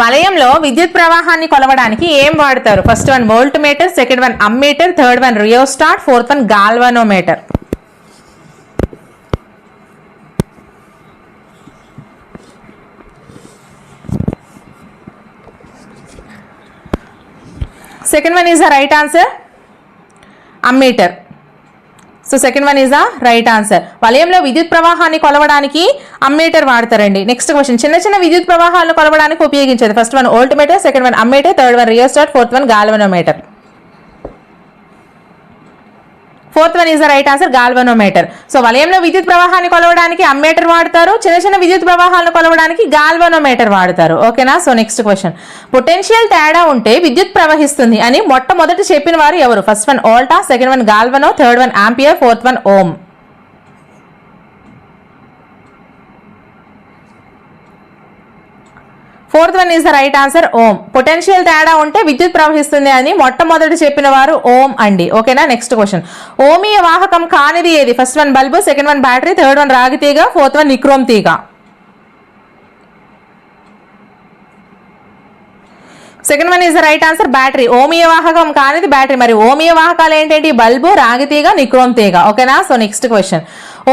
వలయంలో విద్యుత్ ప్రవాహాన్ని కొలవడానికి ఏం వాడతారు? First one voltmeter second one ammeter third one rheostat fourth one galvanometer second one is the right answer ammeter so second one is the right answer వలయంలో విద్యుత్ ప్రవాహాన్ని కొలవడానికి అమ్మీటర్ వాడతారండి. నెక్స్ట్ క్వశ్చన్ చిన్న చిన్న విద్యుత్ ప్రవాహాలను కొలవడానికి ఉపయోగించేది? First one voltmeter second one ammeter third one rheostat fourth one galvanometer fourth one is the right answer galvanometer so వలయంలో విద్యుత్ ప్రవాహాన్ని కొలవడానికి అమ్మీటర్ వాడతారు. చిన్న చిన్న విద్యుత్ ప్రవాహాలను కొలవడానికి గాల్వనోమీటర్ వాడతారు. ఓకేనా సో నెక్స్ట్ క్వశ్చన్ పొటెన్షియల్ తేడా ఉంటే విద్యుత్ ప్రవహిస్తుంది అని మొట్టమొదటి చెప్పిన వారు ఎవరు? First one Volta second one Galvani third one Ampere fourth one Ohm fourth one is the right answer Ohm. Potential తేడా ఉంటే విద్యుత్ ప్రవహిస్తుంది అని మొట్టమొదటి చెప్పిన వారు ఓం అండి. ఓకేనా? Next question. ఓమీయ వాహకం కానిది ఏది? First one bulb second one battery third one రాగి తీగ ఫోర్త్ వన్ నిక్రోమ్ తీగ. Second one is the right answer battery. ఓమీయ వాహకం కానిది బ్యాటరీ. మరి ఓమీయ వాహకాలు ఏంటంటే బల్బు రాగి తీగ నిక్రోమ్ తీగ. ఓకేనా? So next question.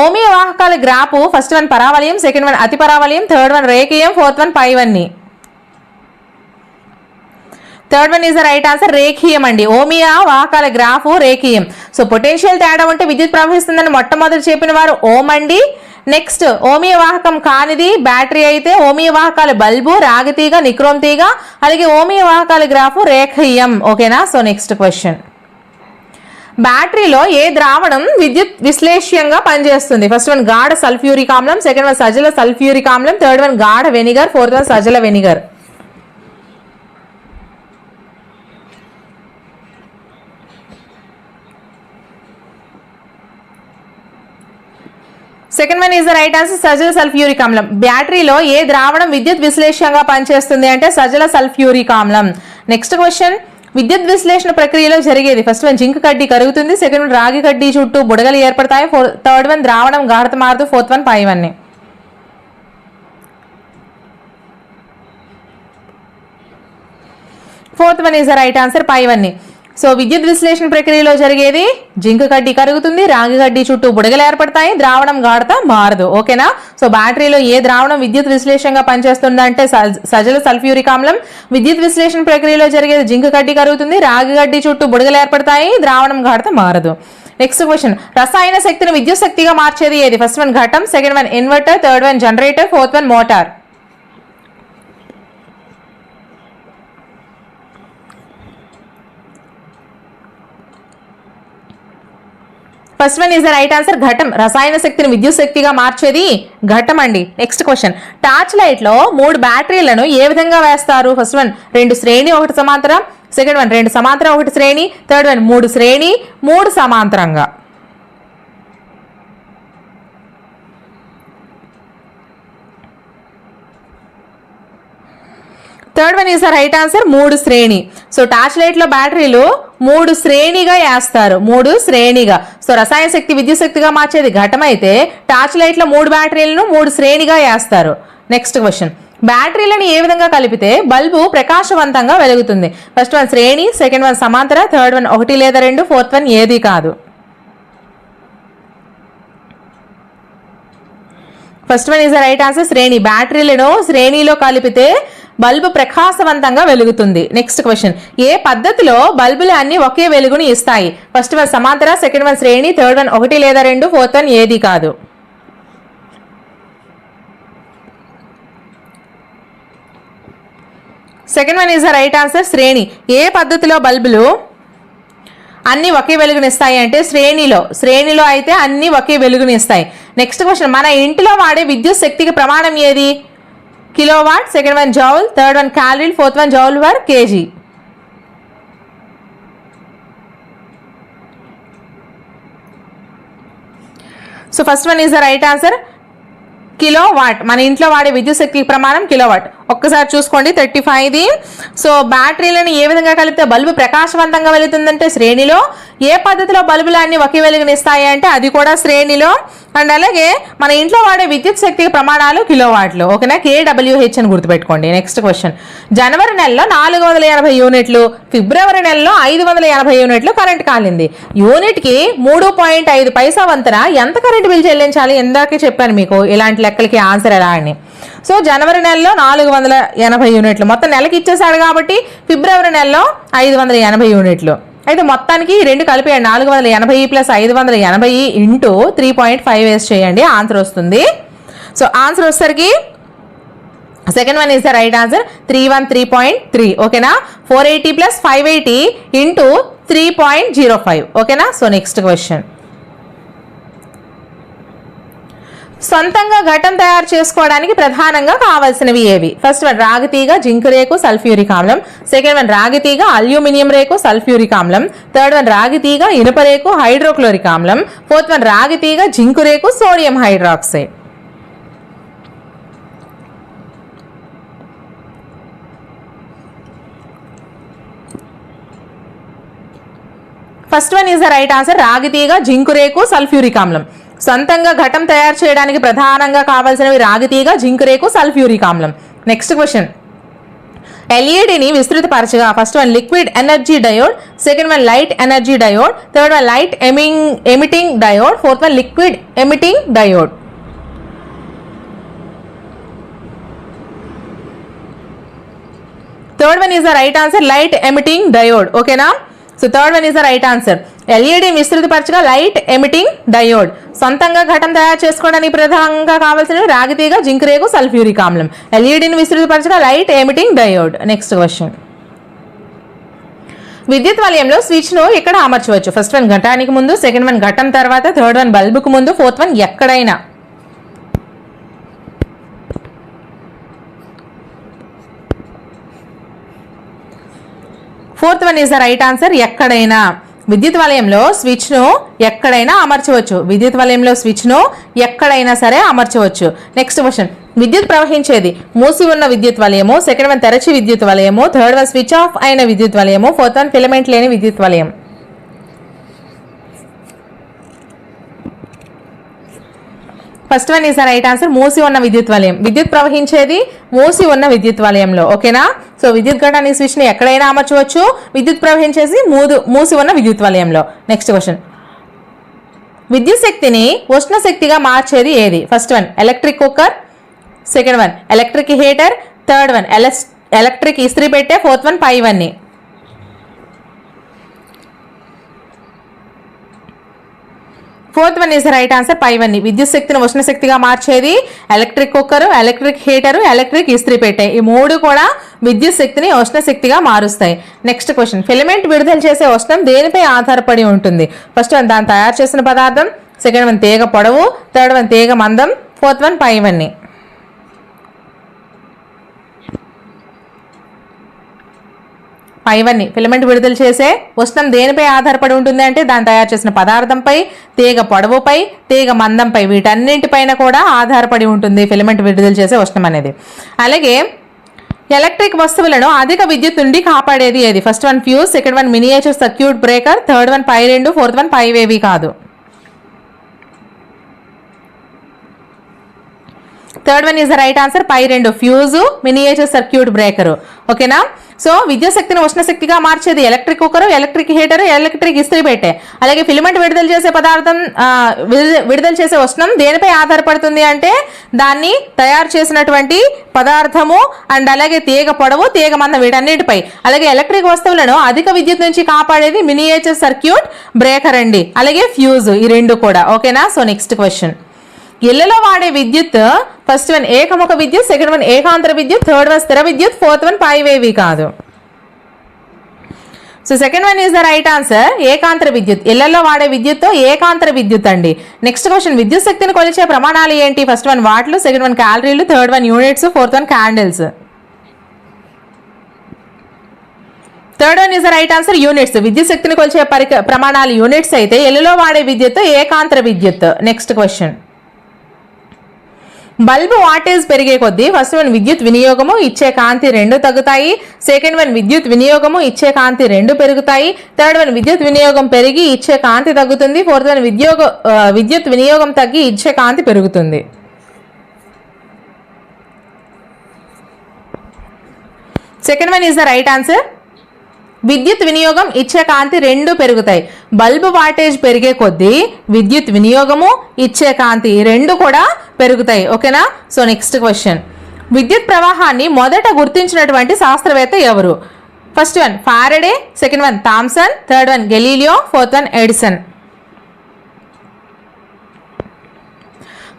ఓమీయ వాహకాల గ్రాపు ఫస్ట్ వన్ పరావలయం సెకండ్ వన్ అతి పరావలయం థర్డ్ వన్ రేకియం ఫోర్త్ వన్ పైవన్నీ. Third one is the right answer రేఖీయం అండి. ఓమియా వాహకాల గ్రాఫ్ రేఖీయం సో పొటెన్షియల్ తేడా ఉంటే విద్యుత్ ప్రవహిస్తుందని మొట్టమొదటి చెప్పిన వారు ఓం అండి. నెక్స్ట్ ఓమియ వాహకం కానిది బ్యాటరీ అయితే ఓమియ వాహకాల బల్బు రాగతీగ నిక్రోమ్ తీగ అలాగే ఓమియ వాహకాల గ్రాఫ్ రేఖీయం ఓకేనా సో నెక్స్ట్ క్వశ్చన్ బ్యాటరీలో ఏ ద్రావణం విద్యుత్ విశ్లేష్యంగా పనిచేస్తుంది? ఫస్ట్ వన్ గాఢ సల్ఫ్యూరిక్ ఆమ్లం సెకండ్ వన్ సజల సల్ఫ్యూరిక్ ఆమ్లం థర్డ్ వన్ గాఢ vinegar fourth one సజల vinegar. Second one is the right answer సజల sulphuric ఆమ్లం బ్యాటరీలో ఏ ద్రావణం విద్యుత్ విశ్లేషణగా పనిచేస్తుంది అంటే సజల సల్ఫ్యూరిక్ ఆమ్లం నెక్స్ట్ క్వశ్చన్ విద్యుత్ విశ్లేషణ ప్రక్రియలో జరిగేది. ఫస్ట్ వన్ జింక్ కడ్డీ కరుగుతుంది. సెకండ్ వన్ రాగి కడ్డీ చుట్టూ బుడగలు ఏర్పడతాయి. ఫోర్ థర్డ్ వన్ ద్రావణం గాఢత మారుతూ. ఫోర్త్ వన్ పై one fourth one is the right answer పైవన్ని so విద్యుత్ విశ్లేషణ ప్రక్రియలో జరిగేది జింక్ కడ్డీ కరుగుతుంది రాగి కడ్డీ చుట్టూ బుడగలు ఏర్పడతాయి ద్రావణం గాఢత మారదు. ఓకేనా? సో బ్యాటరీలో ఏ ద్రావణం విద్యుత్ విశ్లేషణగా పనిచేస్తుందంటే సజల సల్ఫ్యూరిక్ ఆమ్లం. విద్యుత్ విశ్లేషణ ప్రక్రియలో జరిగేది జింక్ కడ్డీ కరుగుతుంది రాగి కడ్డీ చుట్టూ బుడగలు ఏర్పడతాయి ద్రావణం గాఢత మారదు. నెక్స్ట్ క్వశ్చన్ రసాయన శక్తిని విద్యుత్ శక్తిగా మార్చేది ఏది? ఫస్ట్ వన్ ఘటం second one inverter third one generator fourth one motor first one is the right answer ఘటం రసాయన శక్తిని విద్యుత్ శక్తిగా మార్చేది ఘటం అండి నెక్స్ట్ క్వశ్చన్ టార్చ్ లైట్లో మూడు బ్యాటరీలను ఏ విధంగా వేస్తారు? ఫస్ట్ వన్ రెండు శ్రేణి ఒకటి సమాంతరం. సెకండ్ వన్ రెండు సమాంతరం ఒకటి శ్రేణి. థర్డ్ వన్ మూడు శ్రేణి మూడు సమాంతరంగా. Third one is right answer మూడు శ్రేణి. సో టార్చ్ లైట్లో బ్యాటరీలు మూడు శ్రేణిగా వేస్తారు. మూడు శ్రేణిగా. సో రసాయన శక్తి విద్యుత్ శక్తిగా మార్చేది ఘటమైతే టార్చ్ లైట్లో మూడు బ్యాటరీలను మూడు శ్రేణిగా వేస్తారు. నెక్స్ట్ క్వశ్చన్ బ్యాటరీలను ఏ విధంగా కలిపితే బల్బు ప్రకాశవంతంగా వెలుగుతుంది? ఫస్ట్ వన్ శ్రేణి సెకండ్ వన్ సమాంతర థర్డ్ వన్ ఒకటి లేదా రెండు ఫోర్త్ వన్ ఏది కాదు. First one is the right answer శ్రేణి. బ్యాటరీలను శ్రేణిలో కలిపితే బల్బు ప్రకాశవంతంగా వెలుగుతుంది. నెక్స్ట్ క్వశ్చన్ ఏ పద్ధతిలో బల్బులు అన్ని ఒకే వెలుగుని ఇస్తాయి? ఫస్ట్ వన్ సమాంతర సెకండ్ వన్ శ్రేణి థర్డ్ వన్ ఒకటి లేదా రెండు ఫోర్త్ వన్ ఏది కాదు? Second one is the right answer శ్రేణి. ఏ పద్ధతిలో బల్బులు అన్ని ఒకే వెలుగునిస్తాయి అంటే శ్రేణిలో. శ్రేణిలో అయితే అన్ని ఒకే వెలుగునిస్తాయి నెక్స్ట్ క్వశ్చన్ మన ఇంటిలో వాడే విద్యుత్ శక్తికి ప్రమాణం ఏది? Kilowatt second one joule third one calorie fourth one joule per KG so first one is the right answer kilowatt మన ఇంట్లో వాడే విద్యుత్ శక్తి ప్రమాణం కిలో వాట్ ఒక్కసారి చూసుకోండి థర్టీ ఫైవ్ది సో బ్యాటరీలను ఏ విధంగా కలిపితే బల్బు ప్రకాశవంతంగా వెళుతుందంటే శ్రేణిలో ఏ పద్ధతిలో బల్బులన్నీ ఒకే వెలుగునిస్తాయి అంటే అది కూడా శ్రేణిలో అండ్ అలాగే మన ఇంట్లో వాడే విద్యుత్ శక్తి ప్రమాణాలు కిలోవాట్లు. ఓకేనా? కేడబ్ల్యూహెచ్ అని గుర్తుపెట్టుకోండి. నెక్స్ట్ క్వశ్చన్ జనవరి నెలలో నాలుగు వందల ఎనభై యూనిట్లు ఫిబ్రవరి నెలలో ఐదు వందల ఎనభై యూనిట్లు కరెంట్ కాలింది. యూనిట్కి మూడు పాయింట్ ఐదు పైసా వంతున ఎంత కరెంట్ బిల్ చెల్లించాలి? ఇందాకే చెప్పాను మీకు ఇలాంటి లెక్కలకి ఆన్సర్ ఎలా అని. సో జనవరి నెలలో నాలుగు వందల ఎనభై యూనిట్లు. మొత్తం నెలకి ఇచ్చేసాడు కాబట్టి ఫిబ్రవరి నెలలో ఐదు వందల ఎనభై యూనిట్లు. అయితే మొత్తానికి రెండు కలిపి నాలుగు వందల ఎనభై ప్లస్ ఐదు వందల ఎనభై ఇంటూ త్రీ పాయింట్ ఫైవ్ వేస్ చేయండి. ఆన్సర్ వస్తుంది. సో ఆన్సర్ వచ్చేసరికి second one is the right answer three one three point three ఓకేనా four eighty plus five eighty into three point zero five ఓకేనా సో నెక్స్ట్ క్వశ్చన్ సొంతంగా ఘటం తయారు చేసుకోవడానికి ప్రధానంగా కావాల్సినవి ఏవి? ఫస్ట్ వన్ రాగితీగ జింక్ రేకు సల్ఫ్యూరిక్ ఆమ్లం. సెకండ్ వన్ రాగితీగ అల్యూమినియం రేకు సల్ఫ్యూరిక్ ఆమ్లం. థర్డ్ వన్ రాగితీగ ఇనుప రేకు హైడ్రోక్లోరిక్ ఆమ్లం. ఫోర్త్ వన్ రాగితీగ జింకు రేకు sodium hydroxide. First one is the right answer రాగితీగ zinc రేకు సల్ఫ్యూరిక్ ఆమ్లం. సొంతంగా ఘటం తయారు చేయడానికి ప్రధానంగా కావాల్సినవి రాగితీగ జింకు రేకు సల్ఫ్యూరిక్ ఆమ్లం. నెక్స్ట్ క్వశ్చన్ ఎల్ఈడిని విస్తృతపరచగా first one liquid energy diode second one light energy diode third one light emitting emitting diode fourth one liquid emitting diode third one is the right answer light emitting diode ఓకేనా so third one is the right answer LED విస్తృతపరచగా light emitting diode సొంతంగా ఘటం తయారు చేసుకోవడానికి ప్రధానంగా కావాల్సిన రాగితీగ జింకరేగు sulphuric ఆమ్లం. ఎల్ఈడిని విస్తృతపరచగా light emitting diode. Next question. విద్యుత్ వలయంలో స్విచ్ను ఇక్కడ ఎక్కడ అమర్చవచ్చు? ఫస్ట్ వన్ ఘటానికి ముందు సెకండ్ వన్ ఘటం తర్వాత థర్డ్ వన్ బల్బుకు ముందు ఫోర్త్ వన్ ఎక్కడైనా. Fourth one is the right answer ఎక్కడైనా. విద్యుత్ వలయంలో స్విచ్ను ఎక్కడైనా అమర్చవచ్చు. విద్యుత్ వలయంలో స్విచ్ను ఎక్కడైనా సరే అమర్చవచ్చు. Next question. విద్యుత్ ప్రవహించేది మూసి ఉన్న విద్యుత్ వలయము సెకండ్ వన్ తెరచి విద్యుత్ వలయము థర్డ్ వన్ స్విచ్ ఆఫ్ అయిన విద్యుత్ వలయము ఫోర్త్ వన్ ఫిలమెంట్ లేని విద్యుత్ వలయం first one is right answer మూసి ఉన్న విద్యుత్ వలయం విద్యుత్ ప్రవహించేది మూసి ఉన్న విద్యుత్ వలయంలో ఓకేనా? సో విద్యుత్ ఘటాన్ని స్విచ్ని ఎక్కడైనా అమర్చవచ్చు. విద్యుత్ ప్రవహించేసి మూదు మూసి ఉన్న విద్యుత్ వలయంలో. నెక్స్ట్ క్వశ్చన్ విద్యుత్ శక్తిని ఉష్ణ శక్తిగా మార్చేది ఏది? First one electric cooker second one electric heater third one electric ఇస్త్రీ పెట్టే. ఫోర్త్ వన్ పై వన్ని fourth one is right answer పైవన్నీ విద్యుత్ శక్తిని ఉష్ణ శక్తిగా మార్చేది electric cooker electric heater electric ఇస్త్రీ పెట్టే. ఈ మూడు కూడా విద్యుత్ శక్తిని ఉష్ణ శక్తిగా మారుస్తాయి. Next question. ఫిలమెంట్ విడుదల చేసే ఉష్ణం దేనిపై ఆధారపడి ఉంటుంది? ఫస్ట్ వన్ దాన్ని తయారు చేసిన పదార్థం సెకండ్ వన్ తీగ పొడవు థర్డ్ వన్ తీగ మందం ఫోర్త్ వన్ పైవన్నీ ఇవన్నీ ఫిలమెంట్ విడుదల చేసే ఉష్ణం దేనిపై ఆధారపడి ఉంటుంది అంటే దాన్ని తయారు చేసిన పదార్థంపై తీగ పొడవుపై తీగ మందంపై వీటన్నింటిపైన కూడా ఆధారపడి ఉంటుంది ఫిలమెంట్ విడుదల చేసే ఉష్ణం అనేది. అలాగే ఎలక్ట్రిక్ వస్తువులను అధిక విద్యుత్ నుండి కాపాడేది ఏది? First one fuse second one miniature circuit breaker third one పై రెండు ఫోర్త్ వన్ పైవేవి కాదు. Third one is the right answer పై రెండు. ఫ్యూజు మినియేచర్ సర్క్యూట్ బ్రేకరు ఓకేనా సో విద్యుత్ శక్తిని ఉష్ణ శక్తిగా మార్చేది electric cooker electric heater electric ఇస్త్రీ పెట్టే. అలాగే ఫిలిమెంట్ విడుదల చేసే పదార్థం విడుదల- చేసే ఉష్ణం దేనిపై ఆధారపడుతుంది అంటే దాన్ని తయారు చేసినటువంటి పదార్థము అండ్ అలాగే తీగ పొడవు తీగ మందం వీటన్నిటిపై. అలాగే ఎలక్ట్రిక్ వస్తువులను అధిక విద్యుత్ నుంచి కాపాడేది మినియేచర్ సర్క్యూట్ బ్రేకర్ అండి. అలాగే ఫ్యూజ్ ఈ రెండు కూడా. ఓకేనా సో నెక్స్ట్ క్వశ్చన్ ఇళ్ళలో వాడే విద్యుత్ ఫస్ట్ వన్ ఏకముఖ విద్యుత్ సెకండ్ వన్ ఏకాంతర విద్యుత్ థర్డ్ వన్ స్థిర విద్యుత్ ఫోర్త్ వన్ పైవేవి కాదు. So second one is the right answer ఏకాంతర విద్యుత్ ఇళ్ళలో వాడే విద్యుత్ ఏకాంతర విద్యుత్ అండి. నెక్స్ట్ క్వశ్చన్ విద్యుత్ శక్తిని కొలిచే ప్రమాణాలు ఏంటి? ఫస్ట్ వన్ వాట్లు సెకండ్ వన్ క్యాలరీలు third one units fourth one candles third one is the right answer units విద్యుత్ శక్తిని కొలిచే పరిక ప్రమాణాలు యూనిట్స్ అయితే ఇళ్ళలో వాడే విద్యుత్ ఏకాంతర విద్యుత్. నెక్స్ట్ క్వశ్చన్ బల్బు వాటేజ్ పెరిగే కొద్దీ ఫస్ట్ వన్ విద్యుత్ వినియోగము ఇచ్చే కాంతి రెండు తగ్గుతాయి. సెకండ్ వన్ విద్యుత్ వినియోగము ఇచ్చే కాంతి రెండు పెరుగుతాయి. థర్డ్ వన్ విద్యుత్ వినియోగం పెరిగి ఇచ్చే కాంతి తగ్గుతుంది. ఫోర్త్ వన్ విద్యోగ విద్యుత్ వినియోగం తగ్గి ఇచ్చే కాంతి పెరుగుతుంది. Second one is the right answer. విద్యుత్ వినియోగం ఇచ్చే కాంతి రెండు పెరుగుతాయి. బల్బు వాటేజ్ పెరిగే కొద్దీ విద్యుత్ వినియోగము ఇచ్చే కాంతి రెండు కూడా పెరుగుతాయి. ఓకేనా? సో నెక్స్ట్ క్వశ్చన్ విద్యుత్ ప్రవాహాన్ని మొదట గుర్తించినటువంటి శాస్త్రవేత్త ఎవరు? First one Faraday second one Thomson third one Galileo fourth one Edison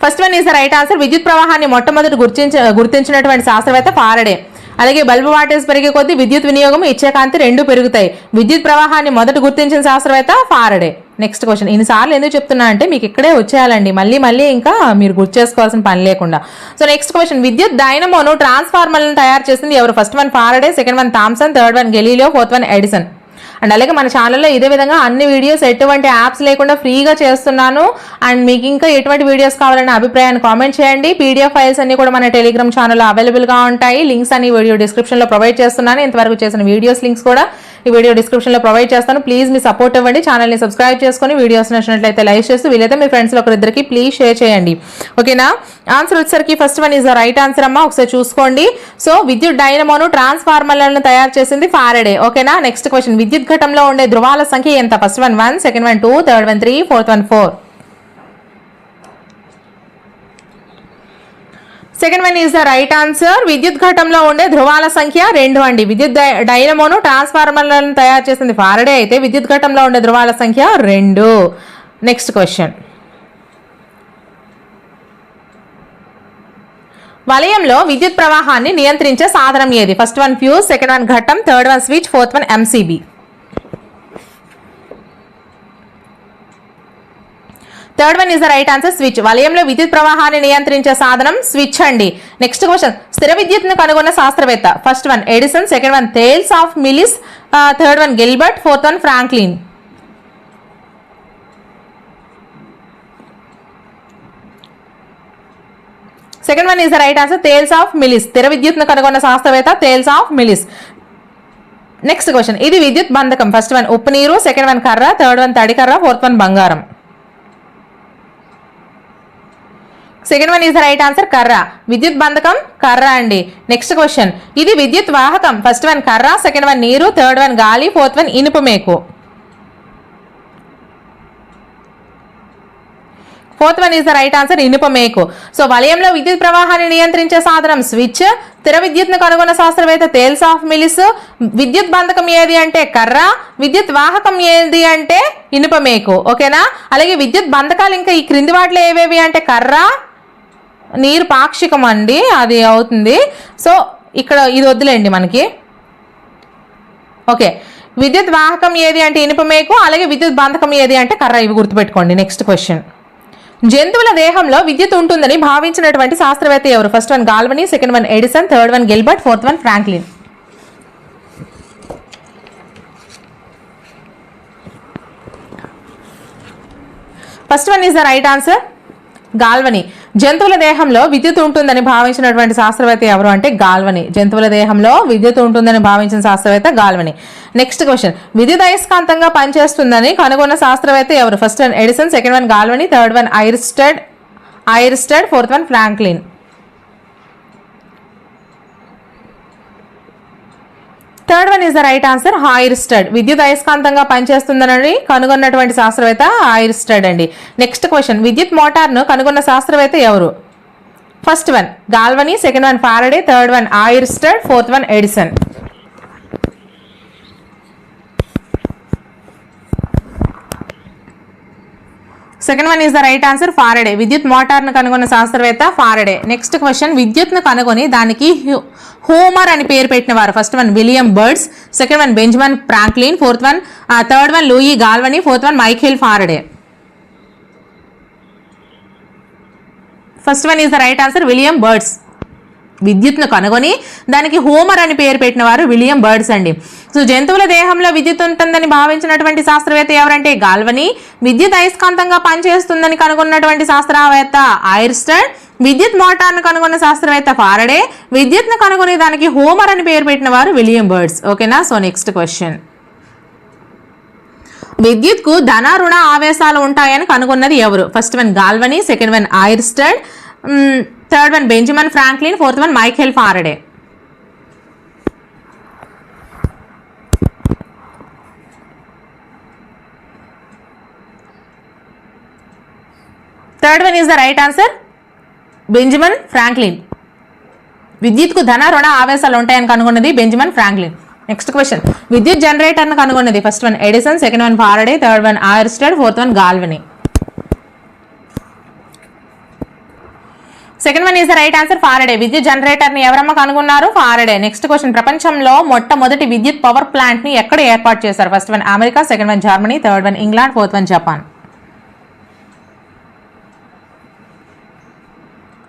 first one is the right answer విద్యుత్ ప్రవాహాన్ని మొట్టమొదటి గుర్తించ గుర్తించినటువంటి శాస్త్రవేత్త ఫారడే. అలాగే బల్బు వాటేజ్ పెరిగే కొద్దీ విద్యుత్ వినియోగం ఇచ్చే కాంతి రెండు పెరుగుతాయి. విద్యుత్ ప్రవాహాన్ని మొదట గుర్తించిన శాస్త్రవేత్త ఫారడే. నెక్స్ట్ క్వశ్చన్ ఇన్నిసార్లు ఎందుకు చెప్తున్నా అంటే మీకు ఇక్కడే వచ్చేయాలండి. మళ్ళీ మళ్ళీ ఇంకా మీరు గుర్తు చేసుకోవాల్సిన పని లేకుండా. సో నెక్స్ట్ క్వశ్చన్ విద్యుత్ డైనమోను ట్రాన్స్ఫార్మర్లను తయారు చేసింది ఎవరు? First one Faraday second one Thomson third one Galileo fourth one Edison and అలాగే మన ఛానల్లో ఇదే విధంగా అన్ని వీడియోస్ ఎటువంటి యాప్స్ లేకుండా ఫ్రీగా చేస్తున్నాను. అండ్ మీకు ఇంకా ఎటువంటి వీడియోస్ కావాలనే అభిప్రాయాన్ని కామెంట్ చేయండి. పీడిఎఫ్ ఫైల్స్ అన్ని కూడా మన టెలిగ్రామ్ ఛానల్లో అవైలబుల్గా ఉంటాయి. లింక్స్ అన్ని వీడియో డిస్క్రిప్షన్లో ప్రొవైడ్ చేస్తున్నాను. ఇంతవరకు చేసిన వీడియోస్ లింక్స్ కూడా ఈ వీడియో డిస్క్రిప్షన్లో ప్రొవైడ్ చేస్తాను. ప్లీజ్ మీ సపోర్ట్ ఇవ్వండి. ఛానల్ని సబ్స్క్రైబ్ చేసుకొని వీడియోస్ నచ్చినట్లయితే లైక్ చేస్తూ వీలైతే మీ ఫ్రెండ్స్లో ఒకరిద్దరికి ప్లీజ్ షేర్ చేయండి. ఓకేనా ఆన్సర్ వచ్చేసరికి first one is the right answer అమ్మా. ఒకసారి చూసుకోండి. సో విద్యుత్ డైనమోను ట్రాన్స్ఫార్మర్లను తయారు చేసింది ఫారడే ఓకేనా నెక్స్ట్ క్వశ్చన్ విద్యుత్ ఘటంలో ఉండే ధృవాల సంఖ్య ఎంత? First one one second one two third one three fourth one four second one is the right answer విద్యుత్ ఘటంలో ఉండే ధ్రువాల సంఖ్య రెండు అండి. విద్యుత్ డైనమోను ట్రాన్స్ఫార్మర్లను తయారు చేసింది ఫారడే అయితే విద్యుత్ ఘటంలో ఉండే ధ్రువాల సంఖ్య రెండు. నెక్స్ట్ క్వశ్చన్ వలయంలో విద్యుత్ ప్రవాహాన్ని నియంత్రించే సాధనం ఏది? First one fuse second one ఘట్టం third one switch fourth one MCB third one is the right answer switch వలయంలో విద్యుత్ ప్రవాహాన్ని నియంత్రించే సాధనం స్విచ్ అండి. నెక్స్ట్ క్వశ్చన్ స్థిర విద్యుత్ను కనుగొన్న శాస్త్రవేత్త. First one Edison second one Thales of Miletus third one Gilbert fourth one Franklin second one is the right answer Thales of Miletus స్థిర విద్యుత్ను కనుగొన్న శాస్త్రవేత్త Thales of Miletus next question ఇది విద్యుత్ బంధకం. ఫస్ట్ వన్ ఉప్పు నీరు. సెకండ్ వన్ కర్ర. థర్డ్ వన్ తడికర్ర ఫోర్త్ వన్ బంగారం. Second one is the right answer కర్ర. విద్యుత్ బంధకం కర్ర అండి. నెక్స్ట్ క్వశ్చన్ ఇది విద్యుత్ వాహకం. ఫస్ట్ వన్ కర్ర సెకండ్ వన్ నీరు థర్డ్ వన్ గాలి ఫోర్త్ వన్ ఇనుప మేకు fourth one is the right answer ఇనుప మేకు సో వలయంలో విద్యుత్ ప్రవాహాన్ని నియంత్రించే సాధనం స్విచ్ స్థిర విద్యుత్ను కనుగొన్న శాస్త్రవేత్త తేల్స్ ఆఫ్ మిలిస్ విద్యుత్ బంధకం ఏది అంటే కర్ర విద్యుత్ వాహకం ఏది అంటే ఇనుప మేకు ఓకేనా అలాగే విద్యుత్ బంధకాలు ఇంకా ఈ క్రింది వాటిలో ఏవేవి అంటే కర్ర నీరు పాక్షికం అండి అది అవుతుంది. సో ఇక్కడ ఇది వద్దులేండి మనకి. ఓకే. విద్యుత్ వాహకం ఏది అంటే ఇనుప మేకు అలాగే విద్యుత్ బంధకం ఏది అంటే కర్ర ఇవి గుర్తుపెట్టుకోండి. నెక్స్ట్ క్వశ్చన్ జంతువుల దేహంలో విద్యుత్ ఉంటుందని భావించినటువంటి శాస్త్రవేత్త ఎవరు? First one Galvani second one Edison third one Gilbert fourth one Franklin first one is the right answer Galvani జంతువుల దేహంలో విద్యుత్ ఉంటుందని భావించినటువంటి శాస్త్రవేత్త ఎవరు అంటే గాల్వని. జంతువుల దేహంలో విద్యుత్ ఉంటుందని భావించిన శాస్త్రవేత్త గాల్వని. నెక్స్ట్ క్వశ్చన్ విద్యుత్ అయస్కాంతంగా పనిచేస్తుందని కనుగొన్న శాస్త్రవేత్త ఎవరు? First one Edison second one Galvani third one Oersted Oersted fourth one Franklin third one is the right answer Oersted విద్యుత్ అయస్కాంతంగా పనిచేస్తుందని కనుగొన్నటువంటి శాస్త్రవేత్త హాయిర్స్టడ్ అండి. నెక్స్ట్ క్వశ్చన్ విద్యుత్ మోటార్ను కనుగొన్న శాస్త్రవేత్త ఎవరు? First one Galvani second one Faraday third one Oersted fourth one Edison second one is the right answer Faraday విద్యుత్ మోటార్ను కనుగొన్న శాస్త్రవేత్త ఫారడే నెక్స్ట్ క్వశ్చన్ విద్యుత్ను కనుగొని దానికి హ్యూ- హోమర్ అని పేరు పెట్టిన వారు first one William Birds second one Benjamin Franklin fourth one third one Louis Galvani fourth one Michael Faraday first one is the right answer William Birds విద్యుత్ను కనుగొని దానికి హోమర్ అని పేరు పెట్టిన వారు విలియం బర్డ్స్ అండి. సో జంతువుల దేహంలో విద్యుత్ ఉంటుందని భావించినటువంటి శాస్త్రవేత్త ఎవరంటే గాల్వని. విద్యుత్ అయస్కాంతంగా పనిచేస్తుందని కనుగొన్నటువంటి శాస్త్రవేత్త ఐర్స్టన్ విద్యుత్ మోటార్ను కనుగొన్న శాస్త్రవేత్త ఫారడే. విద్యుత్ను కనుగొనే దానికి హోమర్ అని పేరు పెట్టిన వారు విలియం బర్డ్స్. ఓకేనా? So next question. విద్యుత్కు ధన రుణ ఆవేశాలు ఉంటాయని కనుగొన్నది ఎవరు? First one Galvani second one Oersted third one Benjamin Franklin fourth one Michael Faraday third one is the right answer Benjamin Franklin విద్యుత్కు ధన రుణ ఆవేశాలు ఉంటాయని కనుగొన్నది బెంజమిన్ ఫ్రాంక్లిన్ నెక్స్ట్ క్వశ్చన్ విద్యుత్ జనరేటర్ను కనుగొన్నది first one Edison second one Faraday third one Oersted fourth one Galvani second one is the right answer Faraday విద్యుత్ జనరేటర్ని ఎవరమ్మ కనుగొన్నారు? ఫారడే నెక్స్ట్ క్వశ్చన్ ప్రపంచంలో మొట్టమొదటి విద్యుత్ పవర్ ప్లాంట్ని ఎక్కడ ఏర్పాటు చేశారు? First one America second one Germany third one England fourth one Japan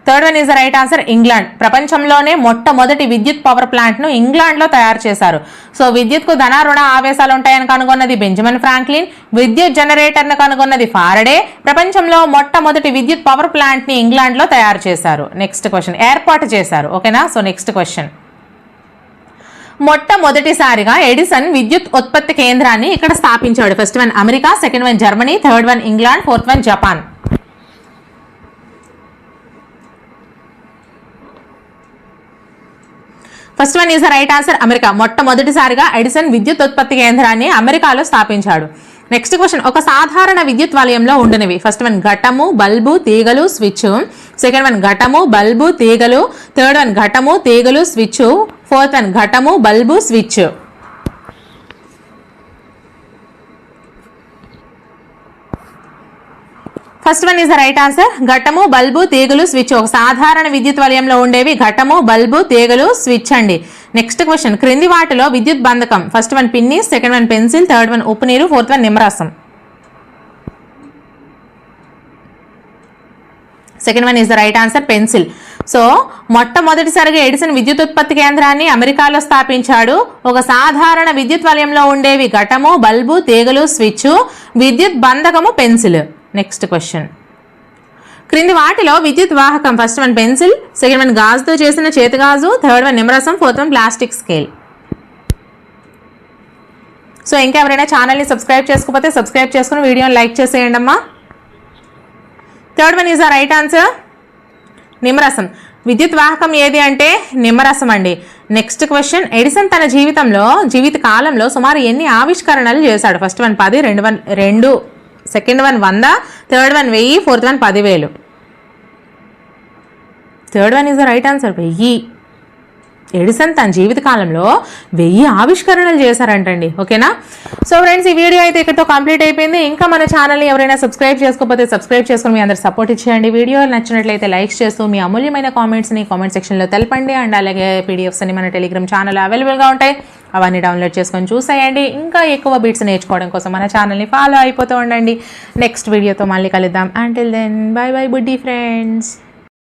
third one is the right answer England ప్రపంచంలోనే మొట్టమొదటి విద్యుత్ పవర్ ప్లాంట్ను ఇంగ్లాండ్లో తయారు చేశారు. సో విద్యుత్కు ధన రుణ ఆవేశాలు ఉంటాయని కనుగొన్నది బెంజమిన్ ఫ్రాంక్లిన్ విద్యుత్ జనరేటర్ను కనుగొన్నది ఫారడే ప్రపంచంలో మొట్టమొదటి విద్యుత్ పవర్ ప్లాంట్ని ఇంగ్లాండ్లో తయారు చేశారు. నెక్స్ట్ క్వశ్చన్ ఏర్పాటు చేశారు. ఓకేనా సో నెక్స్ట్ క్వశ్చన్ మొట్టమొదటిసారిగా ఎడిసన్ విద్యుత్ ఉత్పత్తి కేంద్రాన్ని ఇక్కడ స్థాపించాడు. First one America second one Germany third one England fourth one Japan first one is the right answer America మొట్టమొదటిసారిగా ఎడిసన్ విద్యుత్ ఉత్పత్తి కేంద్రాన్ని అమెరికాలో స్థాపించాడు. నెక్స్ట్ క్వశ్చన్ ఒక సాధారణ విద్యుత్ వలయంలో ఉండినవి. ఫస్ట్ వన్ ఘటము బల్బు తీగలు స్విచ్. సెకండ్ వన్ ఘటము బల్బు తీగలు. థర్డ్ వన్ ఘటము తీగలు స్విచ్. ఫోర్త్ వన్ ఘటము bulb switch. First one is the right answer. ఘటము బల్బు తీగలు స్విచ్. ఒక సాధారణ విద్యుత్ వలయంలో ఉండేవి ఘటము బల్బు తీగలు స్విచ్ అండి. నెక్స్ట్ క్వశ్చన్ క్రింది వాటిలో విద్యుత్ బంధకం. ఫస్ట్ వన్ పిన్ని second one pencil third one ఉప్పు నీరు ఫోర్త్ వన్ నిమ్మరసం. Second one is the right answer pencil so మొట్టమొదటిసారిగా ఎడిసన్ విద్యుత్ ఉత్పత్తి కేంద్రాన్ని అమెరికాలో స్థాపించాడు. ఒక సాధారణ విద్యుత్ వలయంలో ఉండేవి ఘటము బల్బు తీగలు స్విచ్ విద్యుత్ బంధకము పెన్సిల్ నెక్స్ట్ క్వశ్చన్ క్రింది వాటిలో విద్యుత్ వాహకం first one pencil second one గాజుతో చేసిన చేతిగాజు థర్డ్ వన్ నిమ్మరసం fourth one plastic scale so ఇంకా ఎవరైనా ఛానల్ని సబ్స్క్రైబ్ చేసుకోకపోతే సబ్స్క్రైబ్ చేసుకుని వీడియోని లైక్ చేసేయండి అమ్మా third one is a right answer నిమ్మరసం. విద్యుత్ వాహకం ఏది అంటే నిమ్మరసం అండి. నెక్స్ట్ క్వశ్చన్ ఎడిసన్ తన జీవితంలో జీవిత కాలంలో సుమారు ఎన్ని ఆవిష్కరణలు చేశాడు? ఫస్ట్ వన్ పది రెండు వన్ రెండు సెకండ్ వన్ వంద థర్డ్ వన్ వెయ్యి ఫోర్త్ వన్ పదివేలు. Third one is the right answer వెయ్యి. ఎడిసన్ తన జీవితకాలంలో వెయ్యి ఆవిష్కరణలు చేశారంటండి ఓకేనా? సో ఫ్రెండ్స్ ఈ వీడియో అయితే ఇక్కడతో కంప్లీట్ అయిపోయింది. ఇంకా మన ఛానల్ని ఎవరైనా సబ్స్క్రైబ్ చేసుకోకపోతే సబ్స్క్రైబ్ చేసుకుని మీ అందరు సపోర్ట్ ఇచ్చేయండి. వీడియో నచ్చినట్లయితే లైక్స్ చేస్తూ మీ అమూల్యమైన కామెంట్స్ని కామెంట్ సెక్షన్లో తెలపండి. అండ్ అలాగే పీడిఎఫ్స్ అని మన టెలిగ్రామ్ ఛానల్ అవైలబుల్గా ఉంటాయి. అవన్నీ డౌన్లోడ్ చేసుకొని చూసేయండి. ఇంకా ఎక్కువ బీట్స్ నేర్చుకోవడం కోసం మన ఛానల్ని ఫాలో అయిపోతూ ఉండండి. నెక్స్ట్ వీడియోతో మళ్ళీ కలుద్దాం. Until then bye bye buddy friends